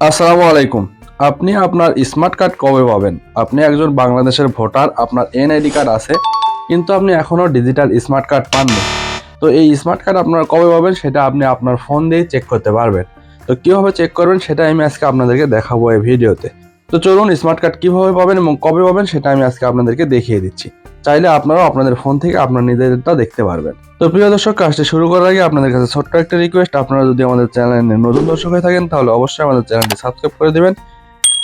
আসসালামু আলাইকুম। আপনি আপনার স্মার্ট কার্ড কবে পাবেন? আপনি একজন বাংলাদেশের ভোটার, আপনার এনআইডি কার্ড আছে, কিন্তু আপনি এখনও ডিজিটাল স্মার্ট কার্ড পাননি। তো এই স্মার্ট কার্ড আপনার কবে পাবেন সেটা আপনি আপনার ফোন দিয়ে চেক করতে পারবেন। তো কীভাবে চেক করবেন সেটা আমি আজকে আপনাদেরকে দেখাবো এই ভিডিওতে। তো চলুন স্মার্ট কার্ড কীভাবে পাবেন এবং কবে পাবেন সেটা আমি আজকে আপনাদেরকে দেখিয়ে দিচ্ছি। চাইলে আপনারাও আপনাদের ফোন থেকে আপনার নিজেদেরটা দেখতে পারবেন। তো প্রিয় দর্শক, কাজটি শুরু করার আগে আপনাদের কাছে ছোট্ট একটা রিকোয়েস্ট আপনারা যদি আমাদের চ্যানেলে নতুন দর্শক হয়ে থাকেন, তাহলে অবশ্যই আমাদের চ্যানেলটি সাবস্ক্রাইব করে দেবেন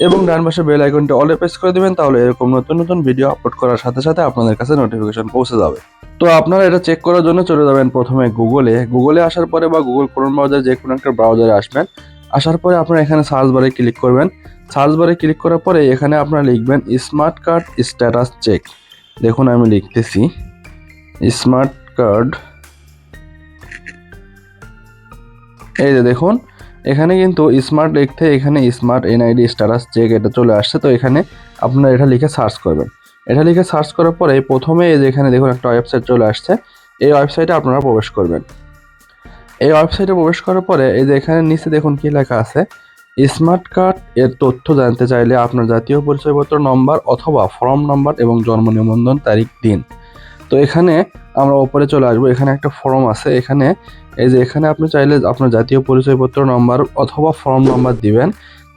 এবং ডান পাশে বেল আইকনটি অলে প্রেস করে দেবেন, তাহলে এরকম নতুন নতুন ভিডিও আপলোড করার সাথে সাথে আপনাদের কাছে নোটিফিকেশন পৌঁছে যাবে। তো আপনারা এটা চেক করার জন্য চলে যাবেন প্রথমে গুগলে গুগলে আসার পরে বা গুগল ক্রোম ব্রাউজার যে কোনো একটা ব্রাউজারে আসবেন। আসার পরে আপনারা এখানে সার্চ বারে ক্লিক করবেন। সার্চ বারে ক্লিক করার পরে এখানে আপনারা লিখবেন স্মার্ট কার্ড স্ট্যাটাস চেক দেখুন, আমি লিখতেছি স্মার্ট কার্ড এই যে দেখুন, এখানে কিন্তু স্মার্ট লিখতে এখানে স্মার্ট এনআইডি স্ট্যাটাস চেক এটা চলে আসছে, তো এখানে আপনারা এটা লিখে সার্চ করবেন। এটা লিখে সার্চ করার পরে প্রথমে এই যে এখানে দেখুন একটা ওয়েবসাইট চলে আসছে, এই ওয়েবসাইটে আপনারা প্রবেশ করবেন। এই ওয়েবসাইটে প্রবেশ করার পরে এই যে এখানে নিচে দেখুন কি লেখা আছে স্মার্ট কার্ড এর তথ্য জানতে চাইলে আপনার জাতীয় পরিচয়পত্র নম্বর অথবা ফর্ম নম্বর এবং জন্ম নিবন্ধন তারিখ দিন। তো এখানে আমরা ওপরে চলে আসব। এখানে একটা ফর্ম আছে। এখানে এই যে এখানে আপনি চাইলে আপনার জাতীয় পরিচয়পত্র নম্বর অথবা ফর্ম নম্বর দিবেন।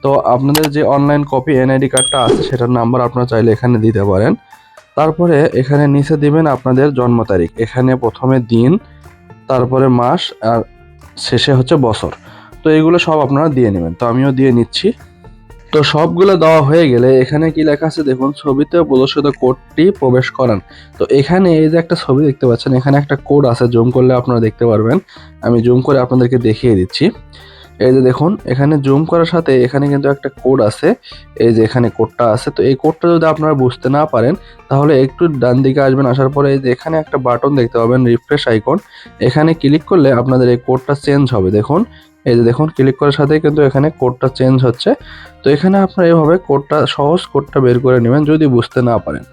তো আপনাদের যে অনলাইন কপি, এনআইডি কার্ডটা আছে সেটার নাম্বার আপনারা চাইলে এখানে দিতে পারেন। তারপরে এখানে নিচে দিবেন আপনাদের জন্ম তারিখ। এখানে প্রথমে দিন, তারপরে মাস, আর শেষে হচ্ছে বছর। তো এগুলো সব আপনারা দিয়ে নেবেন। তো আমিও দিয়ে নিচ্ছি। তো সবগুলো দেওয়া হয়ে গেলে এখানে কি লেখা আছে দেখুন, ছবিতে প্রদর্শিত কোডটি প্রবেশ করান। তো এখানে এই যে একটা ছবি দেখতে পাচ্ছেন, এখানে একটা কোড আছে, জুম করলে আপনারা দেখতে পারবেন। আমি জুম করে আপনাদেরকে দেখিয়ে দিচ্ছি। এই যে দেখুন, এখানে জুম করার সাথে এখানে কিন্তু একটা কোড আছে। এই যে এখানে কোডটা আছে। তো এই কোডটা যদি আপনারা বুঝতে না পারেন, তাহলে একটু ডান দিকে আসবেন, আসার পরে এই যে এখানে একটা বাটন দেখতে পাবেন, রিফ্রেশ আইকন। এখানে ক্লিক করলে আপনাদের এই কোডটা চেঞ্জ হবে। দেখুন এই যে দেখুন ক্লিক করার সাথেই কিন্তু এখানে কোডটা চেঞ্জ হচ্ছে। তো এখানে আপনারা এভাবে কোডটা সহজ কোডটা বের করে নেবেন যদি বুঝতে না পারেন।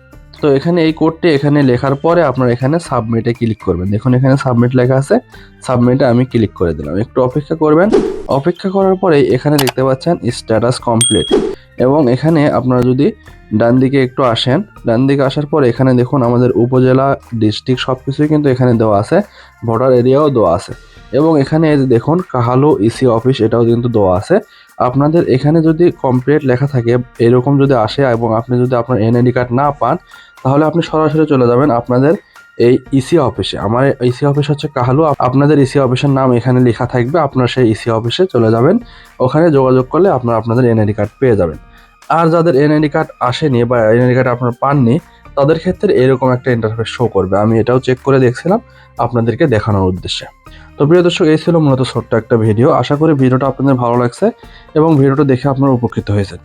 তো এখানে এই কোডটি এখানে লেখার পরে আপনারা এখানে সাবমিটে ক্লিক করবেন। দেখুন, এখানে সাবমিট লেখা আছে। সাবমিটে আমি ক্লিক করে দিলাম। একটু অপেক্ষা করবেন। অপেক্ষা করার পরে এখানে দেখতে পাচ্ছেন স্ট্যাটাস কমপ্লিট এবং এখানে আপনারা যদি ডান দিকে একটু আসেন, ডান দিকে আসার পর এখানে দেখুন আমাদের উপজেলা ডিস্ট্রিক্ট সব কিছুই কিন্তু এখানে দেওয়া আছে। ভোটার এরিয়াও দেওয়া আছে। এবং এখানে এই যে দেখুন, কাহালো ইসি অফিস এটাও কিন্তু দেওয়া আছে। আপনাদের এখানে যদি কমপ্লিট লেখা থাকে, এরকম যদি আসে এবং আপনি যদি আপনার এনআইডি কার্ড না পান, তাহলে আপনি সরাসরি চলে যাবেন আপনাদের এই ইসি অফিসে আমার ইসি অফিস হচ্ছে কাহালু। আপনাদের ইসি অফিসের নাম এখানে লেখা থাকবে, আপনার সেই ইসি অফিসে চলে যাবেন। ওখানে যোগাযোগ করলে আপনারা আপনাদের এনআইডি কার্ড পেয়ে যাবেন। আর যাদের এনআইডি কার্ড আসেনি বা এনআইডি কার্ড আপনারা পাননি তাদের ক্ষেত্রে এরকম একটা ইন্টারফেস শো করবে। আমি এটাও চেক করে দেখছিলাম আপনাদেরকে দেখানোর উদ্দেশ্যে। তো প্রিয় দর্শক, এই ছিল মূলত ছোট্ট একটা ভিডিও আশা করি ভিডিওটা আপনাদের ভালো লাগছে এবং ভিডিওটা দেখে আপনারা উপকৃত হয়েছেন।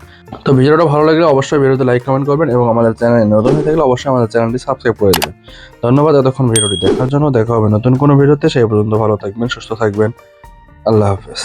তো ভিডিওটা ভালো লাগলে অবশ্যই ভিডিওতে লাইক কমেন্ট করবেন এবং আমাদের চ্যানেলে নতুন হয়ে থাকলে অবশ্যই আমাদের চ্যানেলটি সাবস্ক্রাইব করে দেবেন। ধন্যবাদ, এতক্ষণ ভিডিওটি দেখার জন্য। দেখা হবে নতুন কোনো ভিডিওতে সেই পর্যন্ত ভালো থাকবেন, সুস্থ থাকবেন। আল্লাহ হাফেজ।